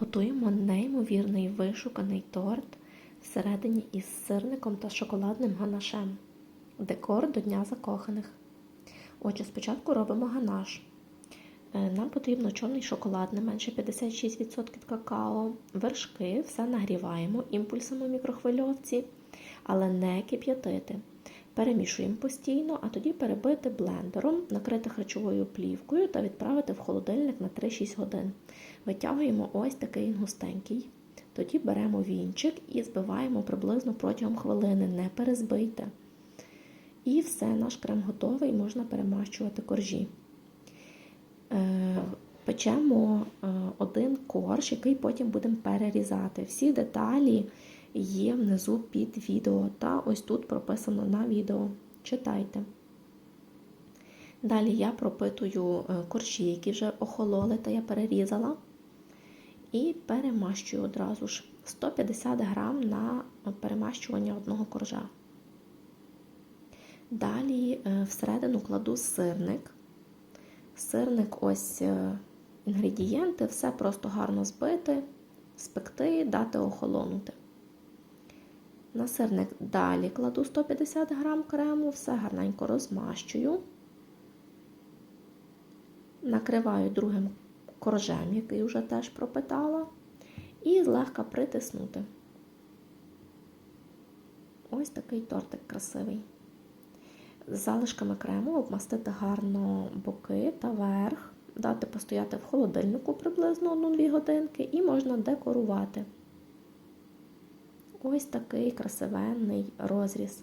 Готуємо неймовірний вишуканий торт всередині із сирником та шоколадним ганашем. Декор до Дня закоханих. Отже, спочатку робимо ганаш. Е, Нам потрібно чорний шоколад, не менше 56% какао, вершки, все нагріваємо імпульсами в мікрохвильовці, але не кип'ятити. Перемішуємо постійно, а тоді перебити блендером, накрити харчовою плівкою та відправити в холодильник на 3-6 годин. Витягуємо ось такий густенький. Тоді беремо вінчик і збиваємо приблизно протягом хвилини, не перезбийте. І все, наш крем готовий, можна перемащувати коржі. Е, Печемо е, один корж, який потім будемо перерізати. Всі деталі є внизу під відео, та ось тут прописано на відео. Читайте. Далі я пропитую е, коржі, які вже охололи, та я перерізала. І перемащую одразу ж 150 грам на перемащування одного коржа. Далі е, всередину кладу сирник. Сирник, ось е, інгредієнти, все просто гарно збити, спекти, дати охолонути. На сирник далі кладу 150 грам крему, все гарненько розмащую, накриваю другим коржем, який вже теж пропитала, і злегка притиснути. Ось такий тортик красивий. З залишками крему обмастити гарно боки та верх, дати постояти в холодильнику приблизно 1-2 годинки і можна декорувати. Ось такий красивенний розріз.